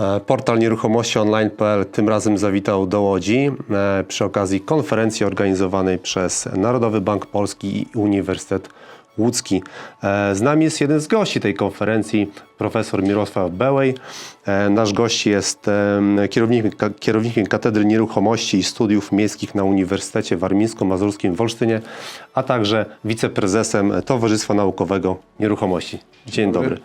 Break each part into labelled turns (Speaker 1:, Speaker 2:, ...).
Speaker 1: E, Portal nieruchomości online.pl tym razem zawitał do Łodzi e, przy okazji konferencji organizowanej przez Narodowy Bank Polski i Uniwersytet Łódzki. E, Z nami jest jeden z gości tej konferencji, profesor Mirosław Bełej. E, Nasz gość jest em, kierownikiem, ka- kierownikiem Katedry Nieruchomości i Studiów Miejskich na Uniwersytecie Warmińsko-Mazurskim w Olsztynie, a także wiceprezesem Towarzystwa Naukowego Nieruchomości. Dzień dobry.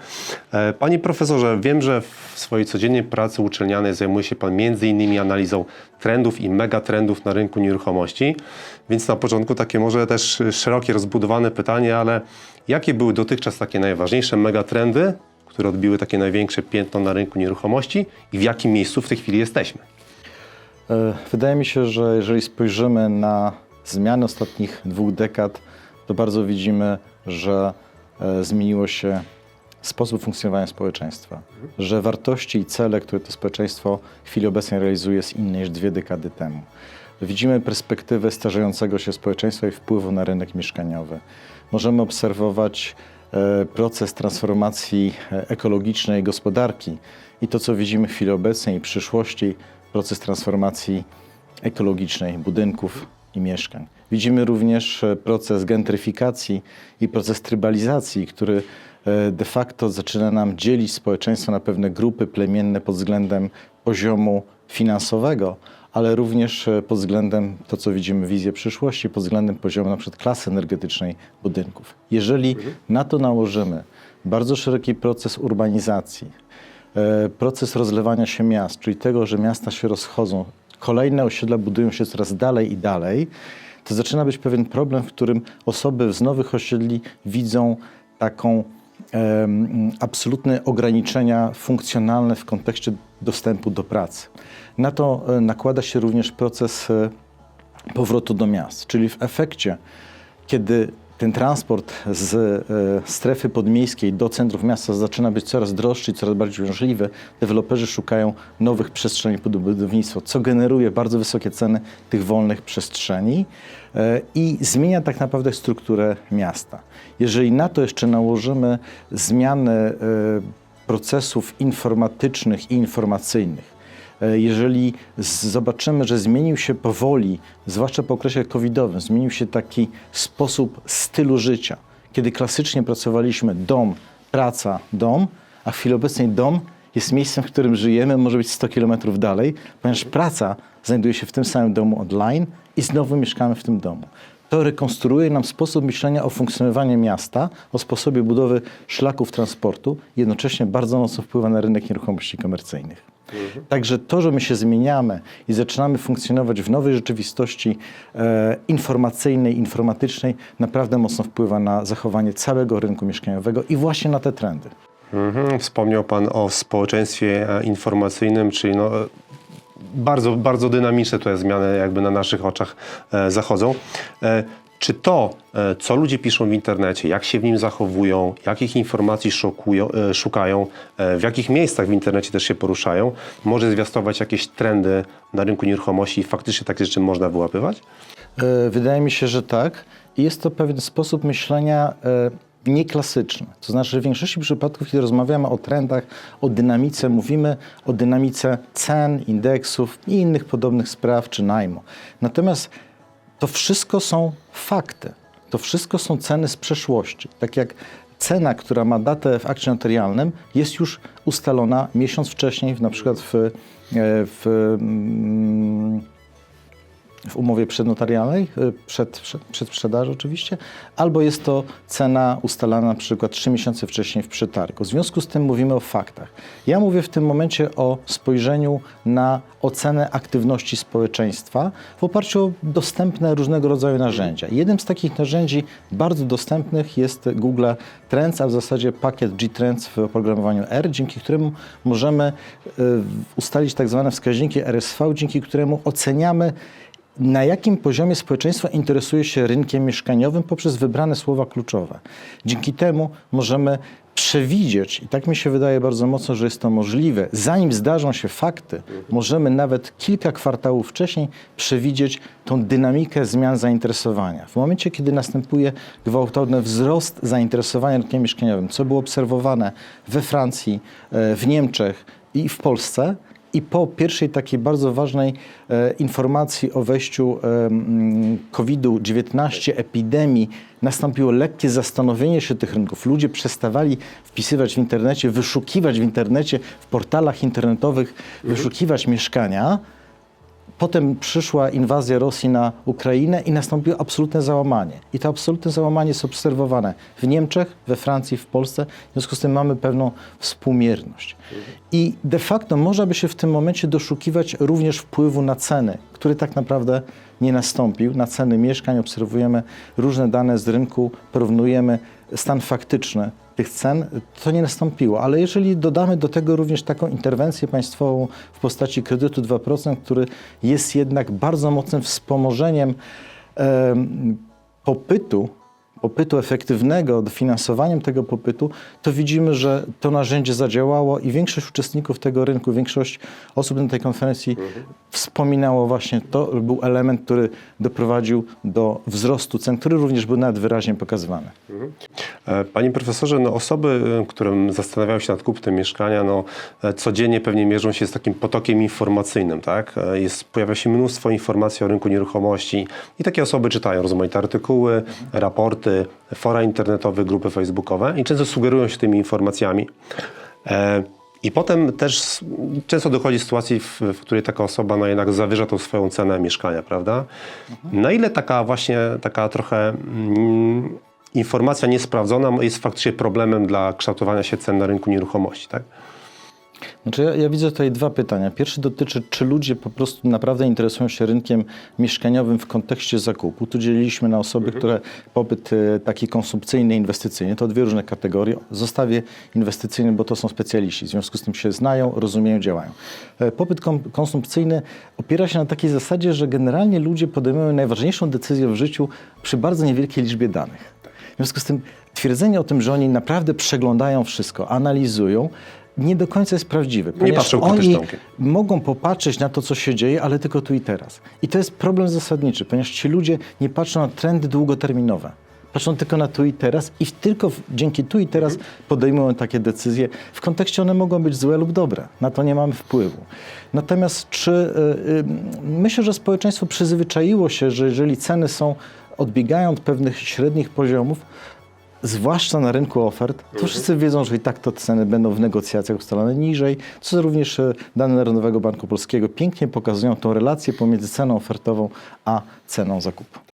Speaker 1: E, Panie profesorze, wiem, że w swojej codziennej pracy uczelnianej zajmuje się Pan m.in. analizą trendów i megatrendów na rynku nieruchomości, więc na początku takie może też szerokie, rozbudowane pytanie, ale jakie były dotychczas takie najważniejsze megatrendy, które odbiły takie największe piętno na rynku nieruchomości i w jakim miejscu w tej chwili jesteśmy?
Speaker 2: E, Wydaje mi się, że jeżeli spojrzymy na zmiany ostatnich dwóch dekad, to bardzo widzimy, że e, zmieniło się sposób funkcjonowania społeczeństwa, że wartości i cele, które to społeczeństwo w chwili obecnej realizuje, jest inne niż dwie dekady temu. Widzimy perspektywę starzejącego się społeczeństwa i wpływu na rynek mieszkaniowy. Możemy obserwować proces transformacji e, ekologicznej gospodarki i to, co widzimy w chwili obecnej i przyszłości, proces transformacji ekologicznej budynków i mieszkań. Widzimy również e, proces gentryfikacji i proces trybalizacji, który e, de facto zaczyna nam dzielić społeczeństwo na pewne grupy plemienne pod względem poziomu finansowego, ale również e, pod względem to, co widzimy wizję przyszłości, pod względem poziomu na przykład klasy energetycznej budynków. Jeżeli na to nałożymy bardzo szeroki proces urbanizacji, e, proces rozlewania się miast, czyli tego, że miasta się rozchodzą, kolejne osiedla budują się coraz dalej i dalej, to zaczyna być pewien problem, w którym osoby z nowych osiedli widzą taką absolutne ograniczenia funkcjonalne w kontekście dostępu do pracy. Na to e, nakłada się również proces e, powrotu do miast, czyli w efekcie, kiedy ten transport z e, strefy podmiejskiej do centrów miasta zaczyna być coraz droższy i coraz bardziej uciążliwy, deweloperzy szukają nowych przestrzeni pod budownictwo, co generuje bardzo wysokie ceny tych wolnych przestrzeni e, i zmienia tak naprawdę strukturę miasta. Jeżeli na to jeszcze nałożymy zmiany e, procesów informatycznych i informacyjnych, jeżeli z- zobaczymy, że zmienił się powoli, zwłaszcza po okresie covidowym, zmienił się taki sposób stylu życia, kiedy klasycznie pracowaliśmy dom, praca, dom, a w chwili obecnej dom jest miejscem, w którym żyjemy, może być 100 kilometrów dalej, ponieważ praca znajduje się w tym samym domu online i znowu mieszkamy w tym domu. To rekonstruuje nam sposób myślenia o funkcjonowaniu miasta, o sposobie budowy szlaków transportu, jednocześnie bardzo mocno wpływa na rynek nieruchomości komercyjnych. Także to, że my się zmieniamy i zaczynamy funkcjonować w nowej rzeczywistości e, informacyjnej, informatycznej, naprawdę mocno wpływa na zachowanie całego rynku mieszkaniowego i właśnie na te trendy.
Speaker 1: Mhm. Wspomniał Pan o społeczeństwie e, informacyjnym, czyli no, e, bardzo, bardzo dynamiczne tutaj zmiany jakby na naszych oczach e, zachodzą. E, Czy to, e, co ludzie piszą w internecie, jak się w nim zachowują, jakich informacji szukają, w jakich miejscach w internecie też się poruszają, może zwiastować jakieś trendy na rynku nieruchomości i faktycznie takie rzeczy można wyłapywać?
Speaker 2: Wydaje mi się, że tak. Jest to pewien sposób myślenia e, nieklasyczny. To znaczy, że w większości przypadków, kiedy rozmawiamy o trendach, o dynamice, mówimy o dynamice cen, indeksów i innych podobnych spraw czy najmu. Natomiast to wszystko są fakty. To wszystko są ceny z przeszłości. Tak jak cena, która ma datę w akcie notarialnym, jest już ustalona miesiąc wcześniej, na przykład w, e, w mm, w umowie przednotarialnej, y, przed, przed, oczywiście, albo jest to cena ustalana na przykład trzy miesiące wcześniej w przetargu. W związku z tym mówimy o faktach. Ja mówię w tym momencie o spojrzeniu na ocenę aktywności społeczeństwa w oparciu o dostępne różnego rodzaju narzędzia. Jednym z takich narzędzi bardzo dostępnych jest Google Trends, a w zasadzie pakiet G-Trends w oprogramowaniu R, dzięki któremu możemy y, ustalić tak zwane wskaźniki RSV, dzięki któremu oceniamy na jakim poziomie społeczeństwo interesuje się rynkiem mieszkaniowym poprzez wybrane słowa kluczowe. Dzięki temu możemy przewidzieć, i tak mi się wydaje bardzo mocno, że jest to możliwe, zanim zdarzą się fakty, możemy nawet kilka kwartałów wcześniej przewidzieć tą dynamikę zmian zainteresowania. W momencie, kiedy następuje gwałtowny wzrost zainteresowania rynkiem mieszkaniowym, co było obserwowane we Francji, e, w Niemczech i w Polsce. I po pierwszej takiej bardzo ważnej e, informacji o wejściu e, mm, COVID-19, epidemii, nastąpiło lekkie zastanowienie się tych rynków. Ludzie przestawali wpisywać w internecie, wyszukiwać w internecie, w portalach internetowych, wyszukiwać mieszkania. Potem przyszła inwazja Rosji na Ukrainę i nastąpiło absolutne załamanie. I to absolutne załamanie jest obserwowane w Niemczech, we Francji, w Polsce. W związku z tym mamy pewną współmierność. I de facto można by się w tym momencie doszukiwać również wpływu na ceny, który tak naprawdę nie nastąpił. Na ceny mieszkań obserwujemy różne dane z rynku, porównujemy stan faktyczny tych cen, to nie nastąpiło. Ale jeżeli dodamy do tego również taką interwencję państwową w postaci kredytu 2%, który jest jednak bardzo mocnym wspomożeniem em, popytu, popytu efektywnego, dofinansowaniem tego popytu, to widzimy, że to narzędzie zadziałało i większość uczestników tego rynku, większość osób na tej konferencji wspominało właśnie to, był element, który doprowadził do wzrostu cen, który również był nawet wyraźnie pokazywany.
Speaker 1: E, Panie profesorze, no osoby, e, które zastanawiają się nad kupnem mieszkania, no e, codziennie pewnie mierzą się z takim potokiem informacyjnym, tak? Jest, pojawia się mnóstwo informacji o rynku nieruchomości i takie osoby czytają rozmaite artykuły, raporty, fora internetowe, grupy facebookowe i często sugerują się tymi informacjami. E, I potem też często dochodzi do sytuacji, w, w której taka osoba no jednak zawyża tą swoją cenę mieszkania, prawda? Na ile taka właśnie, taka trochę mm, informacja niesprawdzona jest faktycznie problemem dla kształtowania się cen na rynku nieruchomości, tak?
Speaker 2: Znaczy ja, ja widzę tutaj dwa pytania. Pierwszy dotyczy, czy ludzie po prostu naprawdę interesują się rynkiem mieszkaniowym w kontekście zakupu. Tu dzieliliśmy na osoby, które popyt e, taki konsumpcyjny, inwestycyjny, to dwie różne kategorie. Zostawię inwestycyjny, bo to są specjaliści, w związku z tym się znają, rozumieją, działają. E, Popyt konsumpcyjny opiera się na takiej zasadzie, że generalnie ludzie podejmują najważniejszą decyzję w życiu przy bardzo niewielkiej liczbie danych. W związku z tym twierdzenie o tym, że oni naprawdę przeglądają wszystko, analizują, nie do końca jest prawdziwe. ponieważ
Speaker 1: patrzą
Speaker 2: oni mogą popatrzeć na to, co się dzieje, ale tylko tu i teraz. I to jest problem zasadniczy, ponieważ ci ludzie nie patrzą na trendy długoterminowe. Patrzą tylko na tu i teraz i tylko dzięki tu i teraz podejmują takie decyzje. W kontekście one mogą być złe lub dobre. Na to nie mamy wpływu. Natomiast czy y, y, myślę, że społeczeństwo przyzwyczaiło się, że jeżeli ceny są odbiegają od pewnych średnich poziomów, zwłaszcza na rynku ofert, to wszyscy wiedzą, że i tak to ceny będą w negocjacjach ustalane niżej, co również e, dane Narodowego Banku Polskiego pięknie pokazują tą relację pomiędzy ceną ofertową a ceną zakupu.